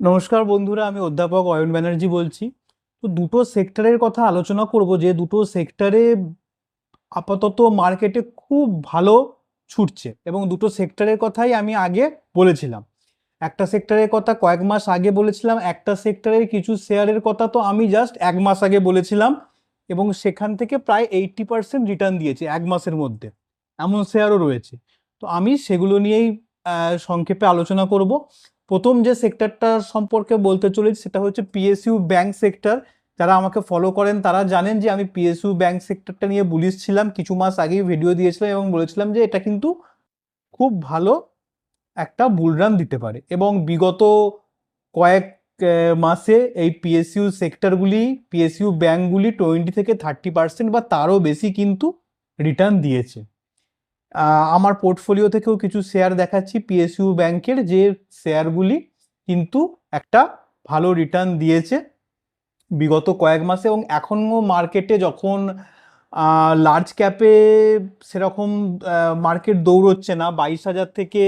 নমস্কার বন্ধুরা, আমি অধ্যাপক অয়ন ব্যানার্জি বলছি। তো দুটো সেক্টরের কথা আলোচনা করব, যে দুটো সেক্টরে আপাতত মার্কেটে খুব ভালো ছুটছে এবং দুটো সেক্টরের কথাই আমি আগে বলেছিলাম। একটা সেক্টরের কথা কয়েক মাস আগে বলেছিলাম, একটা সেক্টরের কিছু শেয়ারের কথা তো আমি জাস্ট এক মাস আগে বলেছিলাম এবং সেখান থেকে প্রায় এইট্টি পার্সেন্ট রিটার্ন দিয়েছে এক মাসের মধ্যে। এমন শেয়ারও রয়েছে। তো আমি সেগুলো নিয়েই সংক্ষেপে আলোচনা করব। প্রথম যে সেক্টরটা সম্পর্কে বলতে চলেছি সেটা হচ্ছে পিএসইউ ব্যাংক সেক্টর যারা আমাকে ফলো করেন তারা জানেন যে আমি পিএসইউ ব্যাংক সেক্টরটা নিয়ে বুলিশ ছিলাম। কিছু মাস আগেই ভিডিও দিয়েছিলাম এবং বলেছিলাম যে এটা কিন্তু খুব ভালো একটা বুলরান দিতে পারে। এবং বিগত কয়েক মাসে এই পিএসইউ সেক্টরগুলি পিএসইউ ব্যাংকগুলি টোয়েন্টি থেকে থার্টি পার্সেন্ট বা তারও বেশি কিন্তু রিটার্ন দিয়েছে। আমার পোর্টফোলিও থেকেও কিছু শেয়ার দেখাচ্ছি পিএসইউ ব্যাংকের যে শেয়ারগুলি কিন্তু একটা ভালো রিটার্ন দিয়েছে বিগত কয়েক মাসে এবং এখনও মার্কেটে যখন লার্জ ক্যাপে সেরকম মার্কেট দৌড়চ্ছে না, বাইশ হাজার থেকে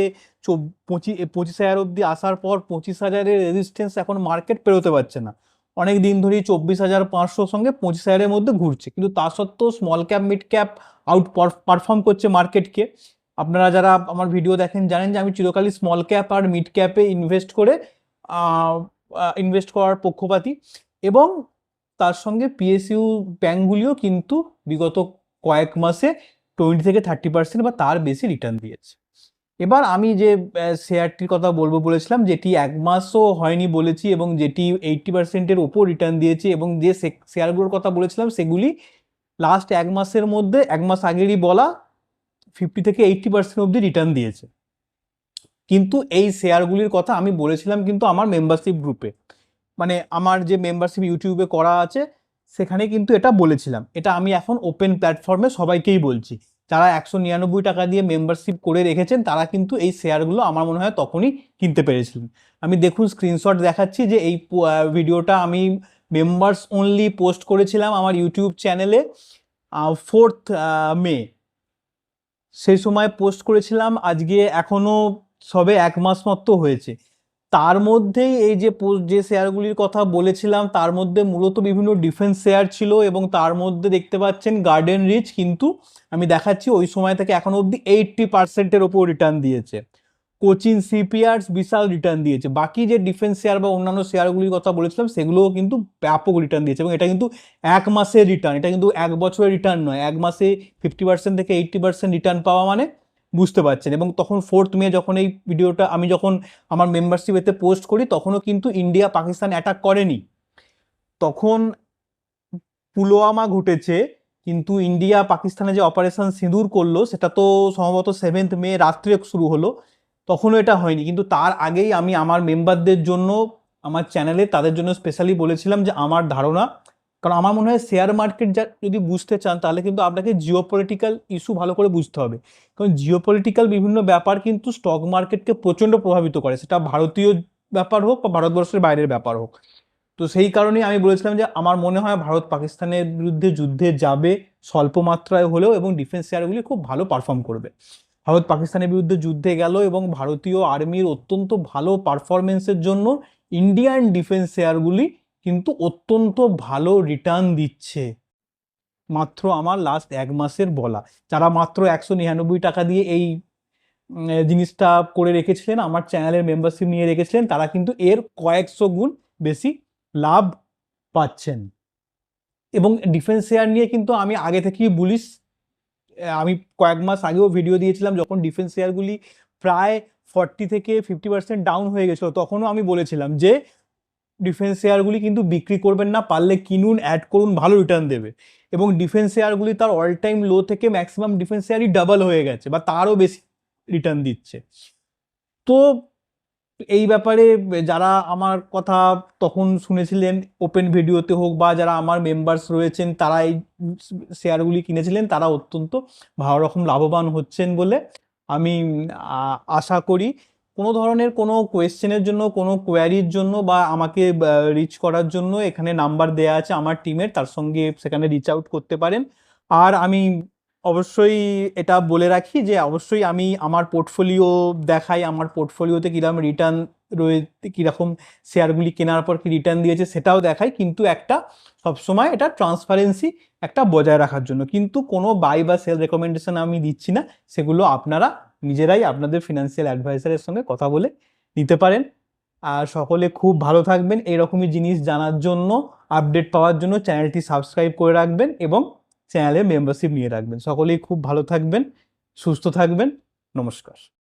পঁচিশ পঁচিশ হাজার অবধি আসার পর পঁচিশ হাজারের রেজিস্ট্যান্স এখন মার্কেট পেরোতে পারছে না। অনেক দিন ধরেই চব্বিশ হাজার পাঁচশোর সঙ্গে পঁচিশ হাজারের মধ্যে ঘুরছে। কিন্তু তা সত্ত্বেও small cap mid cap outperform করছে মার্কেটকে আপনারা যারা আমার ভিডিও দেখেন, জানেন যে আমি চিরকালই স্মল ক্যাপ আর মিড ক্যাপে ইনভেস্ট করে ইনভেস্ট করার পক্ষপাতী। এবং তার সঙ্গে পিএসইউ ব্যাঙ্কগুলিও কিন্তু বিগত কয়েক মাসে টোয়েন্টি থেকে থার্টি পার্সেন্ট বা তার বেশি রিটার্ন দিয়েছে। এবার আমি যে শেয়ারটির কথা বলব বলেছিলাম, যেটি এক মাসও হয়নি বলেছি এবং যেটি এইটটি পার্সেন্টের ওপর রিটার্ন দিয়েছে এবং যে শেয়ারগুলোর কথা বলেছিলাম, সেগুলি লাস্ট এক মাসের মধ্যে, এক মাস আগেরই বলা ফিফটি থেকে এইটটি পার্সেন্ট অবধি রিটার্ন দিয়েছে। কিন্তু এই শেয়ারগুলির কথা আমি বলেছিলাম কিন্তু আমার মেম্বারশিপ গ্রুপে মানে আমার যে মেম্বারশিপ ইউটিউবে করা আছে, সেখানে কিন্তু এটা বলেছিলাম। এটা আমি এখন ওপেন প্ল্যাটফর্মে সবাইকেই বলছি। যারা একশো নিরানব্বই টাকা দিয়ে মেম্বারশিপ করে রেখেছেন, তারা কিন্তু এই শেয়ারগুলো আমার মনে হয় তখনই কিনতে পেরেছিলেন। আমি দেখুন স্ক্রিনশট দেখাচ্ছি যে এই ভিডিওটা আমি মেম্বার্স অনলি পোস্ট করেছিলাম আমার ইউটিউব চ্যানেলে ফোর্থ মে সেই সময় পোস্ট করেছিলাম, আজকে এখনও সবে এক মাস মতো হয়েছে। তার মধ্যেই এই যে যে শেয়ারগুলির কথা বলেছিলাম, তার মধ্যে মূলত বিভিন্ন ডিফেন্স শেয়ার ছিল এবং তার মধ্যে দেখতে পাচ্ছেন গার্ডেন রিচ কিন্তু আমি দেখাচ্ছি ওই সময় থেকে এখনও অবধি এইটটি পার্সেন্টের ওপর রিটার্ন দিয়েছে। কোচিন সিপিআরস বিশাল রিটার্ন দিয়েছে। বাকি যে ডিফেন্স শেয়ার বা অন্যান্য শেয়ারগুলির কথা বলেছিলাম, সেগুলোও কিন্তু ব্যাপক রিটার্ন দিয়েছে এবং এটা কিন্তু এক মাসের রিটার্ন এটা কিন্তু এক বছরের রিটার্ন নয়, এক মাসে ফিফটি পার্সেন্ট থেকে এইটটি পার্সেন্ট রিটার্ন পাওয়া মানে বুঝতে পারছেন। এবং তখন ফোর্থ মে যখন এই ভিডিওটা আমি যখন আমার মেম্বারশিপেতে পোস্ট করি, তখনও কিন্তু ইন্ডিয়া পাকিস্তান অ্যাটাক করেনি। তখন পুলওয়ামা ঘটেছে, কিন্তু ইন্ডিয়া পাকিস্তানে যে অপারেশন সিঁদুর করল, সেটা তো সম্ভবত সেভেন্থ মে রাত্রে শুরু হলো, তখনও এটা হয়নি। কিন্তু তার আগেই আমি আমার মেম্বারদের জন্য, আমার চ্যানেলে তাদের জন্য স্পেশালি বলেছিলাম যে, আমার ধারণা কারণ আমার মনে হয় শেয়ার মার্কেট যা যদি বুঝতে চান, তাহলে কিন্তু আপনাকে জিও পলিটিক্যাল ইস্যু ভালো করে বুঝতে হবে। কারণ জিও পলিটিক্যাল বিভিন্ন ব্যাপার কিন্তু স্টক মার্কেটকে প্রচণ্ড প্রভাবিত করে। সেটা ভারতীয় ব্যাপার হোক বা ভারতবর্ষের বাইরের ব্যাপার হোক। তো সেই কারণেই আমি বলেছিলাম যে, আমার মনে হয় ভারত পাকিস্তানের বিরুদ্ধে যুদ্ধে যাবে স্বল্প মাত্রায় হলেও এবং ডিফেন্স শেয়ারগুলি খুব ভালো পারফর্ম করবে। ভারত পাকিস্তানের বিরুদ্ধে যুদ্ধে গেল এবং ভারতীয় আর্মির অত্যন্ত ভালো পারফরমেন্সের জন্য ইন্ডিয়ান ডিফেন্স শেয়ারগুলি কিন্তু অত্যন্ত ভালো রিটার্ন দিচ্ছে। মাত্র আমার লাস্ট এক মাসের বলা। যারা মাত্র একশো নিরানব্বই টাকা দিয়ে এই জিনিসটা করে রেখেছিলেন, আমার চ্যানেলের মেম্বারশিপ নিয়ে রেখেছিলেন, তারা কিন্তু এর কয়েকশো গুণ বেশি লাভ পাচ্ছেন। এবং ডিফেন্স শেয়ার নিয়ে কিন্তু আমি আগে থেকেই বলিস আমি কয়েক মাস আগেও ভিডিও দিয়েছিলাম, যখন ডিফেন্স শেয়ারগুলি প্রায় ফর্টি থেকে ফিফটি পার্সেন্ট ডাউন হয়ে গেছিল, তখনও আমি বলেছিলাম যে ডিফেন্স শেয়ারগুলি কিন্তু বিক্রি করবেন না, পারলে কিনুন অ্যাড করুন, ভালো রিটার্ন দেবে। এবং ডিফেন্স শেয়ারগুলি তার অল টাইম লো থেকে ম্যাক্সিমাম ডিফেন্স শেয়ারই ডাবল হয়ে গেছে, বা তারও বেশি রিটার্ন দিচ্ছে। তো এই ব্যাপারে যারা আমার কথা তখন শুনেছিলেন ওপেন ভিডিওতে হোক বা যারা আমার মেম্বার্স রয়েছেন তারা এই শেয়ারগুলি কিনেছিলেন, তারা অত্যন্ত ভালো রকম লাভবান হচ্ছেন বলে আমি আশা করি। কোনো ধরনের কোনো কোয়েশ্চেনের জন্য, কোনো কোয়ারির জন্য বা আমাকে রিচ করার জন্য এখানে নাম্বার দেয়া আছে আমার টিমের তার সঙ্গে সেখানে রিচ আউট করতে পারেন। আর আমি অবশ্যই এটা বলে রাখি যে, অবশ্যই আমি আমার পোর্টফোলিও দেখাই, আমার পোর্টফোলিওতে কীরকম রিটার্ন রয়েছে কীরকম শেয়ারগুলি কেনার পর কি রিটার্ন দিয়েছে সেটাও দেখাই, কিন্তু একটা সবসময় এটা ট্রান্সপারেন্সি একটা বজায় রাখার জন্য। কিন্তু কোনো বাই বা সেল রেকমেন্ডেশন আমি দিচ্ছি না, সেগুলো আপনারা নিজেরাই আপনাদের ফিনান্সিয়াল অ্যাডভাইসারের সঙ্গে কথা বলে নিতে পারেন। আর সকলে খুব ভালো থাকবেন। এরকমই জিনিস জানার জন্য আপডেট পাওয়ার জন্য চ্যানেলটি সাবস্ক্রাইব করে রাখবেন এবং চ্যানেলে মেম্বারশিপ নিয়ে রাখবেন। সকলেই খুব ভালো থাকবেন, সুস্থ থাকবেন। নমস্কার।